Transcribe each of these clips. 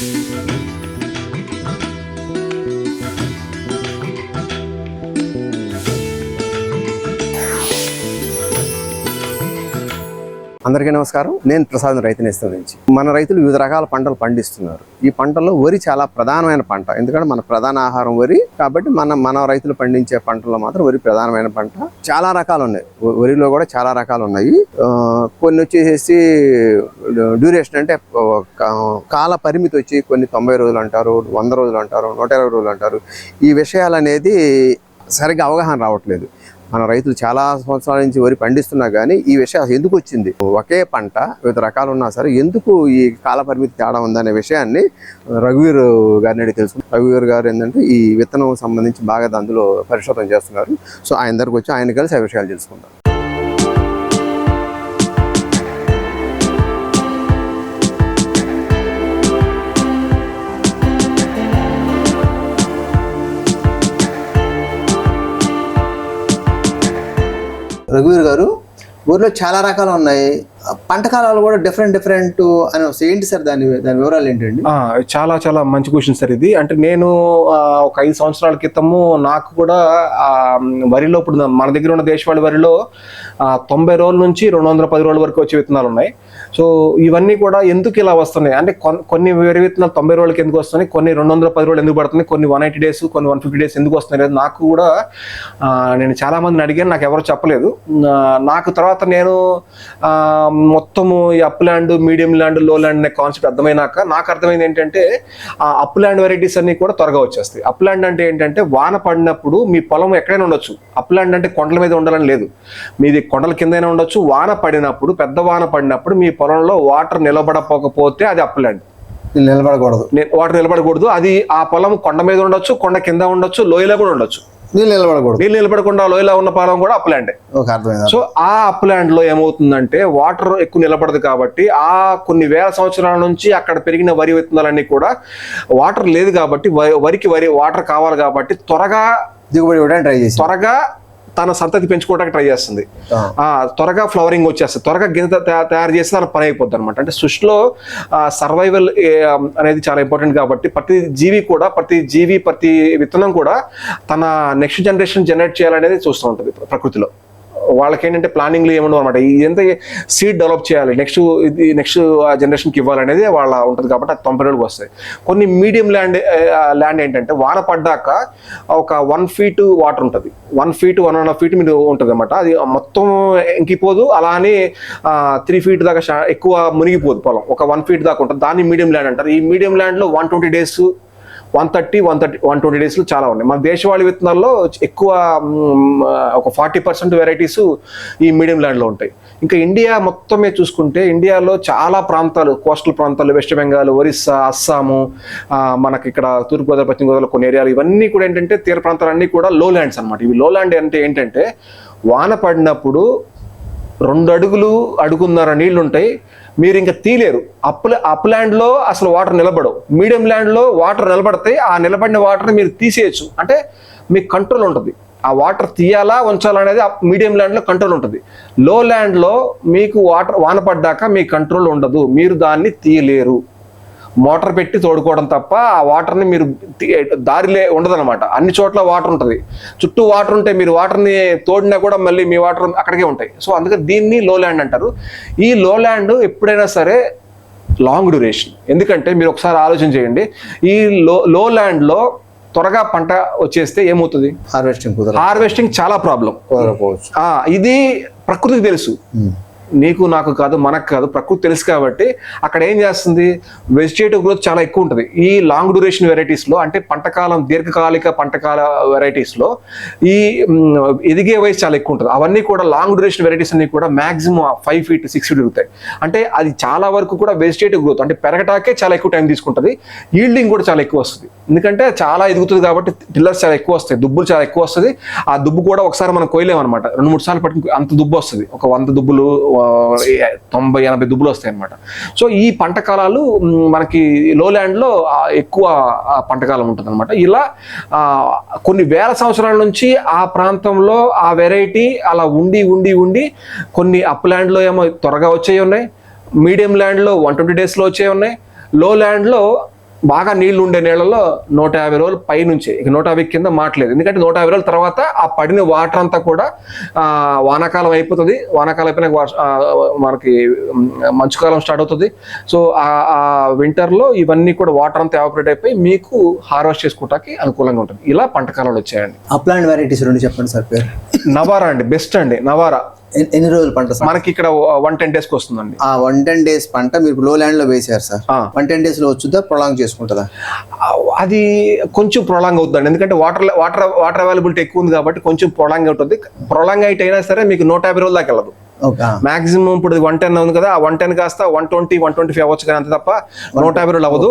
Música అందరికీ నమస్కారం. నేను ప్రసాద్ రైతు నేస్తం నుంచి. మన రైతులు వివిధ రకాల పంటలు పండిస్తున్నారు. ఈ పంటల్లో వరి చాలా ప్రధానమైన పంట. ఎందుకంటే మన ప్రధాన ఆహారం వరి. కాబట్టి మన మన రైతులు పండించే పంటల్లో మాత్రం వరి ప్రధానమైన పంట. చాలా రకాలు ఉన్నాయి. వరిలో కూడా చాలా రకాలు ఉన్నాయి. కొన్ని వచ్చేసి డ్యూరేషన్ అంటే కాల పరిమితి వచ్చి కొన్ని తొంభై రోజులు అంటారు వంద రోజులు అంటారు నూట ఇరవై రోజులు అంటారు. ఈ విషయాలు అనేది సరిగ్గా అవగాహన రావట్లేదు. మన రైతులు చాలా సంవత్సరాల నుంచి వరి పండిస్తున్నా కానీ ఈ విషయం అసలు ఎందుకు వచ్చింది? ఒకే పంట వివిధ రకాలు ఉన్నా సరే ఎందుకు ఈ కాల పరిమితి తేడా ఉందనే విషయాన్ని రఘువీర్ గారిని అడిగి తెలుసు రఘువీర్ గారు ఏంటంటే ఈ విత్తనం సంబంధించి బాగా అందులో పరిశోధన చేస్తున్నారు. సో ఆయన దగ్గరకు వచ్చి ఆయన కలిసి ఆ విషయాలు తెలుసుకుందాం. రఘువీర్ గారు ఊర్లో చాలా రకాలు ఉన్నాయి. పంట కాలాలు కూడా డిఫరెంట్ డిఫరెంట్ అని ఏంటి సార్ దాని దాని వివరాలు ఏంటండి? చాలా చాలా మంచి క్వశ్చన్ సార్ ఇది. అంటే నేను ఒక ఐదు సంవత్సరాల క్రితము నాకు కూడా వరిలో ఇప్పుడు మన దగ్గర ఉన్న దేశవాళి వరిలో తొంభై రోజుల నుంచి రెండు వందల పది రోజుల వరకు వచ్చే విత్తనాలు ఉన్నాయి. సో ఇవన్నీ కూడా ఎందుకు ఇలా వస్తున్నాయి? అంటే కొన్ని వరి విత్తనాలు తొంభై రోజులకి ఎందుకు వస్తున్నాయి? కొన్ని రెండు వందల పది రోజులు ఎందుకు పడుతున్నాయి? కొన్ని వన్ ఎయిటీ డేస్ కొన్ని వన్ ఫిఫ్టీ డేస్ ఎందుకు వస్తున్నాయి? నాకు కూడా నేను చాలా మందిని అడిగాను. నాకు ఎవరు చెప్పలేదు. నాకు తర్వాత నేను మొత్తము ఈ అప్ ల్యాండ్ మీడియం ల్యాండ్లో ల్యాండ్ అనే కాన్సెప్ట్ అర్థమైనాక నాకు అర్థమైంది ఏంటంటే ఆ అప్ ల్యాండ్ వెరైటీస్ అన్ని కూడా త్వరగా వచ్చేస్తాయి. అప్ ల్యాండ్ అంటే ఏంటంటే వాన పడినప్పుడు మీ పొలం ఎక్కడైనా ఉండొచ్చు. అప్ ల్యాండ్ అంటే కొండల మీద ఉండాలని లేదు. మీది కొండల కిందైనా ఉండొచ్చు. వాన పడినప్పుడు పెద్ద వాన పడినప్పుడు మీ పొలంలో వాటర్ నిలబడకపోతే అది అప్ ల్యాండ్. నిలబడకూడదు. వాటర్ నిలబడకూడదు. అది ఆ పొలం కొండ మీద ఉండొచ్చు కొండ కింద ఉండొచ్చు లోయలో కూడా ఉండొచ్చు. నీళ్ళు నిలబడకూడదు. నీళ్ళు నిలబడకుండా లోయలో ఉన్న పొలం కూడా అప్ ల్యాండే ఒక అర్థమైంది. సో ఆ అప్లాండ్లో ఏమవుతుందంటే వాటర్ ఎక్కువ నిలబడదు కాబట్టి ఆ కొన్ని వేల సంవత్సరాల నుంచి అక్కడ పెరిగిన వరి విత్తనాలన్నీ కూడా వాటర్ లేదు కాబట్టి వరికి వరి వాటర్ కావాలి కాబట్టి త్వరగా దిగుబడి ఇవ్వడానికి ట్రై చేసి త్వరగా తన సంతతి పెంచుకోవడానికి ట్రై చేస్తుంది. ఆ. త్వరగా ఫ్లవరింగ్ వచ్చేస్తుంది. త్వరగా గింజ తయా- తయారు చేసి తన పని అయిపోద్ది అనమాట అంటే సృష్టిలో సర్వైవల్ అనేది చాలా ఇంపార్టెంట్ కాబట్టి ప్రతి జీవి కూడా ప్రతి జీవి ప్రతి విత్తనం కూడా తన నెక్స్ట్ జనరేషన్ జనరేట్ చేయాలనేది చూస్తూ ఉంటుంది ప్రకృతిలో. వాళ్ళకి ఏంటంటే ప్లానింగ్లు ఏముండవు అనమాట ఎంత సీడ్ డెవలప్ చేయాలి. నెక్స్ట్ ఇది నెక్స్ట్ జనరేషన్కి ఇవ్వాలనేది వాళ్ళ ఉంటుంది కాబట్టి అది తొంభై రోజులకు వస్తాయి కొన్ని మీడియం ల్యాండ్ ల్యాండ్ ఏంటంటే వాన పడ్డాక ఒక వన్ ఫీట్ వాటర్ ఉంటుంది. One feet one and half feet మీరు ఉంటుంది అనమాట అది మొత్తం ఇంకిపోదు. అలానే త్రీ ఫీట్ దాకా ఎక్కువ మునిగిపోదు పొలం. ఒక వన్ ఫీట్ దాకా ఉంటుంది. దాన్ని మీడియం ల్యాండ్ అంటారు. ఈ మీడియం ల్యాండ్లో one twenty days one thirty one thirty one twenty డేస్లో చాలా ఉన్నాయి. మన దేశవాళి విత్తనాల్లో ఎక్కువ ఒక ఫార్టీ పర్సెంట్ వెరైటీస్ ఈ మీడియం ల్యాండ్లో ఉంటాయి. ఇంకా ఇండియా మొత్తమే చూసుకుంటే ఇండియాలో చాలా ప్రాంతాలు కోస్టల్ ప్రాంతాలు వెస్ట్ బెంగాల్ ఒరిస్సా అస్సాము మనకి ఇక్కడ తూర్పుగోదావరి పశ్చిమ గోదావరి కొన్ని ఏరియాలు ఇవన్నీ కూడా ఏంటంటే తీర ప్రాంతాలన్నీ కూడా లో ల్యాండ్స్ అనమాట ఇవి లో ల్యాండ్ అంటే ఏంటంటే వాన పడినప్పుడు రెండు అడుగులు అడుగున్నర నీళ్ళు ఉంటాయి మీరు ఇంకా తీలేరు. అప్ అప్ ల్యాండ్లో అసలు వాటర్ నిలబడవు. మీడియం ల్యాండ్లో వాటర్ నిలబడతాయి ఆ నిలబడిన వాటర్ని మీరు తీసేయచ్చు. అంటే మీకు కంట్రోల్ ఉంటుంది. ఆ వాటర్ తీయాలా ఉంచాలనేది మీడియం ల్యాండ్లో కంట్రోల్ ఉంటుంది. లో ల్యాండ్లో మీకు వాటర్ వాన పడ్డాక మీ కంట్రోల్ ఉండదు. మీరు దాన్ని తీయలేరు. మోటార్ పెట్టి తోడుకోవడం తప్ప ఆ వాటర్ని మీరు దారిలే ఉండదన్నమాట. అన్ని చోట్ల వాటర్ ఉంటుంది. చుట్టూ వాటర్ ఉంటే మీరు వాటర్ని తోడినా కూడా మళ్ళీ మీ వాటర్ అక్కడికే ఉంటాయి. సో అందుకే దీన్ని లో ల్యాండ్ అంటారు. ఈ లో ల్యాండ్ ఎప్పుడైనా సరే లాంగ్ డ్యూరేషన్. ఎందుకంటే మీరు ఒకసారి ఆలోచన చేయండి. ఈ లో లో ల్యాండ్లో త్వరగా పంట వచ్చేస్తే ఏమవుతుంది? హార్వెస్టింగ్ హార్వెస్టింగ్ చాలా ప్రాబ్లం. ఇది ప్రకృతికి తెలుసు. నీకు నాకు కాదు మనకు కాదు ప్రకృతి తెలుసు కాబట్టి అక్కడ ఏం చేస్తుంది? వెజిటేటివ్ గ్రోత్ చాలా ఎక్కువ ఉంటుంది. ఈ లాంగ్ డ్యూరేషన్ వెరైటీస్లో అంటే పంటకాలం దీర్ఘకాలిక పంటకాల వెరైటీస్లో ఈ ఎదిగే వయసు చాలా ఎక్కువ ఉంటుంది. అవన్నీ కూడా లాంగ్ డ్యూరేషన్ వెరైటీస్ అన్ని కూడా maximum five feet six feet ఎదుగుతాయి అంటే అది చాలా వరకు కూడా వెజిటేటివ్ గ్రోత్ అంటే పెరగటాకే చాలా ఎక్కువ టైం తీసుకుంటుంది. ఈల్డింగ్ కూడా చాలా ఎక్కువ వస్తుంది. ఎందుకంటే చాలా ఎదుగుతుంది కాబట్టి టిల్లర్స్ చాలా ఎక్కువ వస్తాయి దుబ్బులు చాలా ఎక్కువ వస్తుంది. ఆ దుబ్బు కూడా ఒకసారి మనం కోయలేము అనమాట రెండు మూడు సార్లు పట్టుకుని అంత దుబ్బు వస్తుంది. ఒక వంద దుబ్బులు తొంభై ఎనభై దుబ్బులు వస్తాయి అనమాట సో ఈ పంట కాలాలు మనకి లో ల్యాండ్లో ఎక్కువ పంటకాలం పంట కాలం ఉంటుంది అనమాట ఇలా కొన్ని వేల సంవత్సరాల నుంచి ఆ ప్రాంతంలో ఆ వెరైటీ అలా ఉండి ఉండి ఉండి కొన్ని అప్ ల్యాండ్లో ఏమో త్వరగా వచ్చేవి ఉన్నాయి మీడియం ల్యాండ్లో వన్ ట్వంటీ డేస్లో వచ్చేవి ఉన్నాయి లో ల్యాండ్లో బాగా నీళ్ళు ఉండే నీళ్ళలో నూట యాభై రోజులు పై నుంచి ఇక నూట యాభై కింద మాట్లేదు. ఎందుకంటే నూట యాభై రోజుల తర్వాత ఆ పడిన వాటర్ అంతా కూడా ఆ, వానాకాలం అయిపోతుంది. వానాకాలం అయిపోయినాక మనకి మంచుకాలం స్టార్ట్ అవుతుంది. సో ఆ- వింటర్లో ఇవన్నీ కూడా వాటర్ అంతా ఎవాపరేట్ అయిపోయి మీకు హార్వెస్ట్ చేసుకోవటానికి అనుకూలంగా ఉంటుంది. ఇలా పంట కాలాలు వచ్చాయండి. అప్లాండ్ వెరైటీస్ రెండు చెప్పండి సార్ పేరు. నవారా అండి బెస్ట్ అండి నవారా. ఎన్ని రోజులు పంట సార్? మనకి ఇక్కడ వన్ టెన్ డేస్కి వస్తుందండి. ఆ వన్ టెన్ డేస్ పంట మీరు లో ల్యాండ్లో వేసారు సార్. వన్ టెన్ డేస్లో వచ్చుద్దా? ప్రొలాంగ్ చేసుకుంటుందా? అది కొంచెం ప్రొలాంగ్ అవుతుందండి. ఎందుకంటే వాటర్ వాటర్ వాటర్ అవైలబిలిటీ ఎక్కువ ఉంది కాబట్టి కొంచెం ప్రొలాంగ్ అవుతుంది. ప్రొలాంగ్ అయితే అయినా సరే మీకు నూట యాభై రోజుల దాకా వెళ్ళదు. మాక్సిమం ఇప్పుడు వన్ టెన్ ఉంది కదా ఆ వన్ టెన్ కాస్త one twenty one twenty five అవ్వచ్చు కానీ అంతే తప్ప నూట యాభై రోజులు అవ్వదు.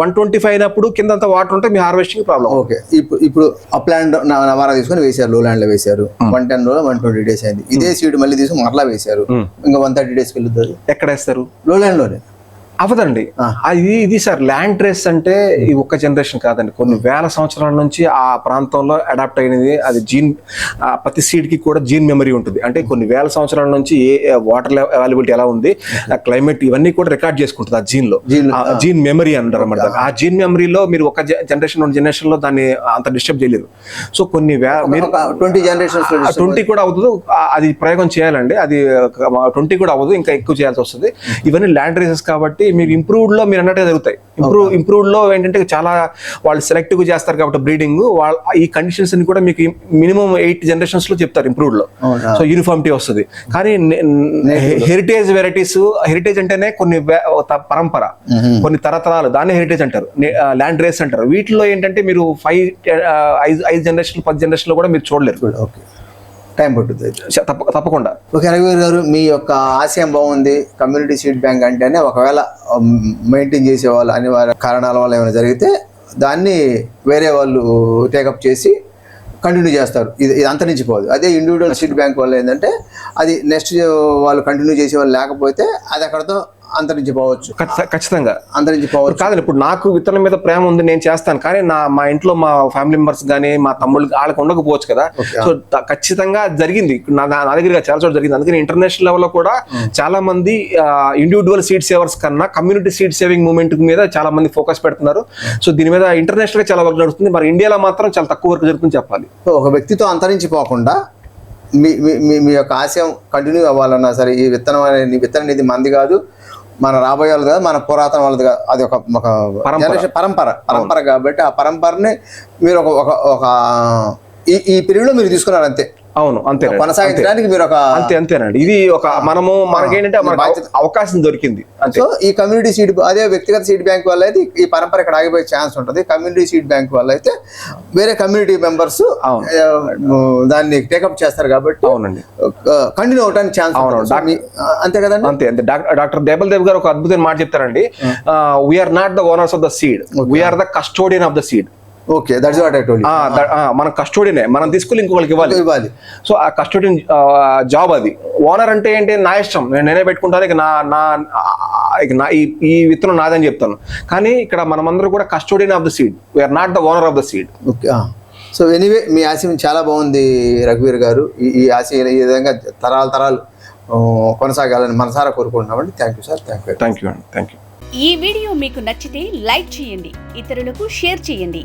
వన్ ట్వంటీ ఫైవ్ అయినప్పుడు కింద అంతా వాటర్ ఉంటే మీ హార్వెస్టింగ్ ప్రాబ్లం ఓకే. ఇప్పుడు ఇప్పుడు అప్లాండ్ నవారా తీసుకొని వేసారు లో ల్యాండ్లో వేసారు వన్ టెన్ రోజు వన్ ట్వంటీ డేస్ అయింది. ఇదే సీడ్ మళ్ళీ తీసుకొని మరలా వేసారు ఇంకా వన్ థర్టీ డేస్కి వెళ్ళుతుంది ఎక్కడ వేస్తారు? లో ల్యాండ్లోనే అవదండి అది ఇది సార్ ల్యాండ్ రేస్ అంటే ఈ ఒక్క జనరేషన్ కాదండి. కొన్ని వేల సంవత్సరాల నుంచి ఆ ప్రాంతంలో అడాప్ట్ అయినది అది జీన్ ప్రతి సీడ్కి కూడా జీన్ మెమరీ ఉంటుంది. అంటే కొన్ని వేల సంవత్సరాల నుంచి ఏ వాటర్ అవైలబిలిటీ ఎలా ఉంది ఆ. క్లైమేట్ ఇవన్నీ కూడా రికార్డ్ చేసుకుంటుంది ఆ జీన్లో Gene- ఆ. జీన్ మెమరీ అంటారు అన్నమాట. ఆ జీన్ మెమరీలో మీరు ఒక జనరేషన్ రెండు జనరేషన్లో దాన్ని అంత డిస్టర్బ్ చేయలేరు సో కొన్ని ట్వంటీ జనరేషన్స్లో ట్వంటీ కూడా అవుతుంది అది ప్రయోగం చేయాలండి. అది ట్వంటీ కూడా అవ్వదు ఇంకా ఎక్కువ చేయాల్సి వస్తుంది. ఇవన్నీ ల్యాండ్ రేసెస్ కాబట్టి మీరు ఇంప్రూవ్డ్లో మీరు అన్నట్టుగా జరుగుతాయి. ఇంప్రూవ్ ఇంప్రూవ్డ్లో ఏంటంటే చాలా వాళ్ళు సెలెక్టివ్ చేస్తారు కాబట్టి బ్రీడింగ్ వాళ్ళ ఈ కండిషన్స్ని కూడా మీకు మినిమం ఎయిట్ జనరేషన్స్లో చెప్తారు ఇంప్రూవ్డ్లో. అవునా? సో యూనిఫామిటీ వస్తుంది. కానీ హెరిటేజ్ వెరైటీస్ హెరిటేజ్ అంటేనే కొన్ని పరంపర కొన్ని తరతరాలు దాన్ని హెరిటేజ్ అంటారు. ల్యాండ్ రేస్ అంటారు. వీటిలో ఏంటంటే మీరు ఫైవ్ ఐదు ఐదు జనరేషన్ పది జనరేషన్లో కూడా మీరు చూడలేరు. ఓకే. టైం తప్ప- తప్పకుండా. ఓకే రఘువీర్ గారు మీ యొక్క ఆశయం బాగుంది కమ్యూనిటీ సీడ్ బ్యాంక్ అంటేనే ఒకవేళ మెయింటైన్ చేసే వాళ్ళు అనివార్య కారణాల వల్ల ఏమైనా జరిగితే దాన్ని వేరే వాళ్ళు టేకప్ చేసి కంటిన్యూ చేస్తారు. ఇది ఇది అంతరించిపోదు. అదే ఇండివిజువల్ సీడ్ బ్యాంక్ వల్ల ఏంటంటే అది నెక్స్ట్ వాళ్ళు కంటిన్యూ చేసే వాళ్ళు లేకపోతే అది అక్కడతో అంతరించిపోవచ్చు. ఖచ్చిత- ఖచ్చితంగా. అంతరించిపోవచ్చు. కాదండి ఇప్పుడు నాకు విత్తనం మీద ప్రేమ ఉంది నేను చేస్తాను. కానీ నా మా ఇంట్లో మా ఫ్యామిలీ మెంబర్స్ కానీ మా తమ్ముళ్ళు వాళ్ళకి ఉండకపోవచ్చు కదా. సో ఖచ్చితంగా జరిగింది. నా నా దగ్గర చాలా చోట్ల జరిగింది. అందుకని ఇంటర్నేషనల్ లెవెల్లో కూడా చాలా మంది ఇండివిజువల్ సీడ్ సేవర్స్ కన్నా కమ్యూనిటీ సీడ్ సేవింగ్ మూవ్మెంట్ మీద చాలా మంది ఫోకస్ పెడుతున్నారు. సో దీని మీద ఇంటర్నేషనల్గా చాలా వర్క్ నడుస్తుంది. మరి ఇండియాలో మాత్రం చాలా తక్కువ వర్క్ జరుగుతుంది చెప్పాలి. ఒక వ్యక్తితో అంతరించిపోకుండా మీ మీ మీ- మీ యొక్క ఆశయం కంటిన్యూ అవ్వాలన్నా సరే ఈ విత్తనం అనేది విత్తనం అనేది మంది కాదు. మన రాబోయే వాళ్ళది కాదు మన పురాతన వాళ్ళది కాదు. అది ఒక ఒక పరంపర. generation- పరంపర. పరంపర కాబట్టి ఆ పరంపరని మీరు ఒక ఒక ఒక ఈ ఈ పీరియడ్లో మీరు తీసుకున్నారు అంతే అవును అంతే కొనసాగించడానికి మీరు ఒక అంతే అంతేనండి. ఇది ఒక మనము మనకేంటంటే మనకు అవ- అవకాశం దొరికింది. సో ఈ కమ్యూనిటీ సీడ్ అదే వ్యక్తిగత సీడ్ బ్యాంక్ వల్ల అయితే ఈ పరంపర ఇక్కడ ఆగిపోయే ఛాన్స్ ఉంటుంది. కమ్యూనిటీ సీడ్ బ్యాంక్ వల్ల అయితే వేరే కమ్యూనిటీ మెంబర్స్. దాన్ని టేకప్ చేస్తారు కాబట్టి అవునండి. కంటిన్యూ అవడానికి ఛాన్స్ అవును, డాక్టర్- అంతే కదండి? అంతే అంతే. డాక్టర్ డాక్టర్ దేబల్ దేవ్ గారు ఒక అద్భుతమైన మాట చెప్తారండి. We are not the owners of the seed we are the custodian of the seed okay that's what I told మనం కస్టోడియనే మనం తీసుకెళ్ళి ఇంకొకరికి ఇవ్వాలి. ఇవ్వాలి. సో ఆ కస్టోడియన్ జాబ్ అది. ఓనర్ అంటే ఏంటి? నా ఇష్టం. నేను నేనే పెట్టుకుంటాను ఇక నా నా ఇక నా ఈ ఈ విత్తనం నాదని చెప్తాను. కానీ ఇక్కడ మనమందరం కూడా custodian of the seed we are not the owner of the seed okay so anyway మీ ఆశయం చాలా బాగుంది రఘువీర్ గారు. ఈ ఈ ఆశయం ఈ విధంగా తరాలు తరాలు కొనసాగాలని మనసారా కోరుకుంటున్నామండి. Thank you sir thank you thank you అండి థ్యాంక్ యూ ఈ వీడియో మీకు నచ్చితే లైక్ చేయండి ఇతరులకు షేర్ చేయండి.